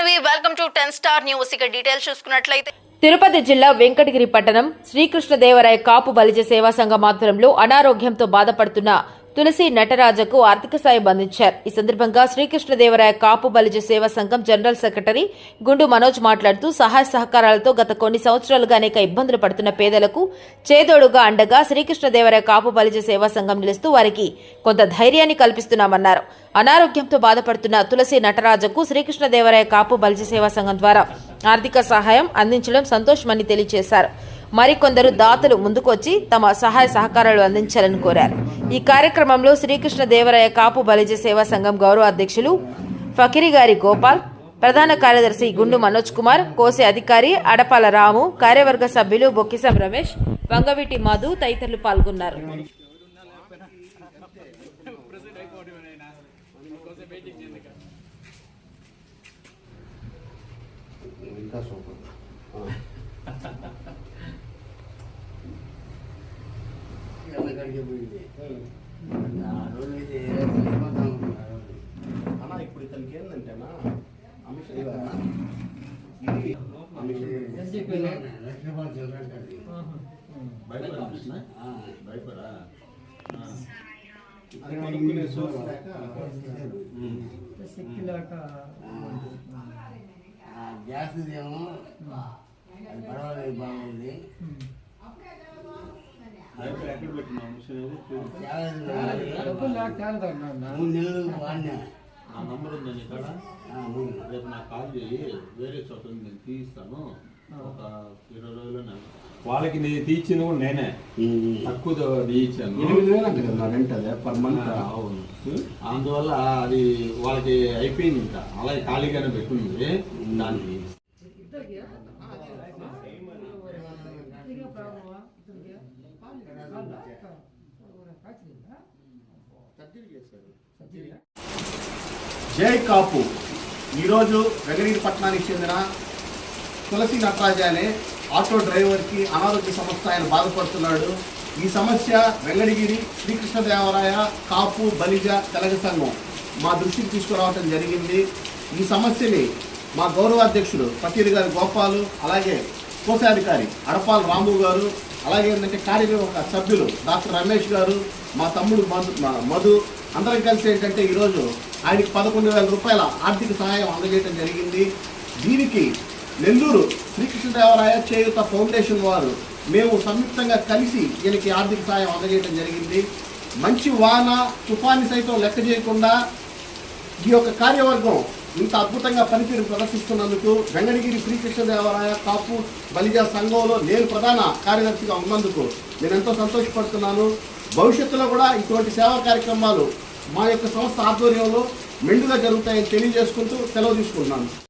Welcome to ten star news ఇక details చూసుకున్నట్లయితే తిరుపతి జిల్లా వెంకటగిరి పట్టణం శ్రీకృష్ణదేవరాయ కాపు బలిజ సేవా సంఘం ఆధ్వర్యంలో అనారోగ్యంతో బాధపడుతున్న తులసి నటరాజకు ఆర్థిక సాయం అందించారు. ఈ సందర్భంగా శ్రీకృష్ణదేవరాయ కాపు బలిజ సేవా సంఘం జనరల్ సెక్రటరీ గుండు మనోజ్ మాట్లాడుతూ సహాయ సహకారాలతో గత కొన్ని సంవత్సరాలుగా అనేక ఇబ్బందులు పడుతున్న పేదలకు చేదోడుగా అండగా శ్రీకృష్ణదేవరాయ కాపు బలిజ సేవా సంఘం నిలుస్తూ వారికి కొంత ధైర్యాన్ని కల్పిస్తున్నామన్నారు. అనారోగ్యంతో బాధపడుతున్న తులసి నటరాజకు శ్రీకృష్ణదేవరాయ కాపు బలిజ సేవా సంఘం ద్వారా ఆర్థిక సహాయం అందించడం సంతోషమని తెలియజేశారు. మరికొందరు దాతలు ముందుకొచ్చి తమ సహాయ సహకారాలు అందించాలని కోరారు. ఈ కార్యక్రమంలో శ్రీకృష్ణ దేవరాయ కాపు బలిజ సేవా సంఘం గౌరవ అధ్యక్షులు ఫకిరిగారి గోపాల్ ప్రధాన కార్యదర్శి గుండు మనోజ్ కుమార్ కోసే అధికారి అడపాల రాము కార్యవర్గ సభ్యులు బొక్కిసం రమేష్ వంగవీటి మధు తదితరులు పాల్గొన్నారు. ఇంకా సూపర్. ఎక్కడికి పోయింది ఆ రోజు అయితే. అన్న ఇప్పుడు ఇతనికి ఏంటంటేనా అమిష లక్ష్మీపాల్. ఆ. భయపడా ఆ, గ్యాస్ ఏమో అది పర్వాలేదు బాగుంది. నా నంబర్ ఉందా నీ కాడ ఆ, మూడు. రేపు నాకు కాల్ చేయి వేరే చోట ఉంది నేను తీయిస్తాను ఒక ఇరవై రోజుల్లో నేను వాళ్ళకి నేను తీయించింది కూడా నేనే ఉమ్. తక్కువ తీయించాను ఎనిమిది వేలు అంట కదా రెంట్ అదే పర్ మంత్ అవును అందువల్ల అది వాళ్ళకి అయిపోయింది ఇంకా అలాగే ఖాళీగానే పెట్టుంది దానికి జై కాపు ఈరోజు వెంకటగిరి పట్టణానికి చెందిన తులసి నటరాజ అనే ఆటో డ్రైవర్కి అనారోగ్య సమస్య ఆయన బాధపడుతున్నాడు ఈ సమస్య వెంకటగిరి శ్రీకృష్ణదేవరాయ కాపు బలిజ తెలగ సంఘం మా దృష్టికి తీసుకురావటం జరిగింది ఈ సమస్యని మా గౌరవాధ్యక్షుడు పకీర్ గారి గోపాలు అలాగే కోశాధికారి అడపాల రాము గారు అలాగే ఏంటంటే కార్యనిర్వాహక సభ్యులు డాక్టర్ రమేష్ గారు మా తమ్ముడు మధు మధు అందరం కలిసి ఏంటంటే ఈరోజు ఆయనకి పదకొండు వేల రూపాయల ఆర్థిక సహాయం అందజేయడం జరిగింది. దీనికి నెల్లూరు శ్రీకృష్ణదేవరాయ చేయుత ఫౌండేషన్ వారు మేము సంయుక్తంగా కలిసి ఈయనకి ఆర్థిక సహాయం అందజేయడం జరిగింది. మంచి వాన తుఫాన్ని సైతం లెక్క చేయకుండా ఈ యొక్క కార్యవర్గం ఇంత అద్భుతంగా పనితీరు ప్రదర్శిస్తున్నందుకు వెంగళగిరి శ్రీకృష్ణదేవరాయ కాపు బలిజ సంఘంలో నేను ప్రధాన కార్యదర్శిగా ఉన్నందుకు నేను ఎంతో సంతోషపడుతున్నాను. భవిష్యత్తులో కూడా ఇటువంటి సేవా కార్యక్రమాలు మా యొక్క సంస్థ ఆధ్వర్యంలో మెండుగా జరుగుతాయని తెలియజేసుకుంటూ సెలవు తీసుకుంటున్నాను.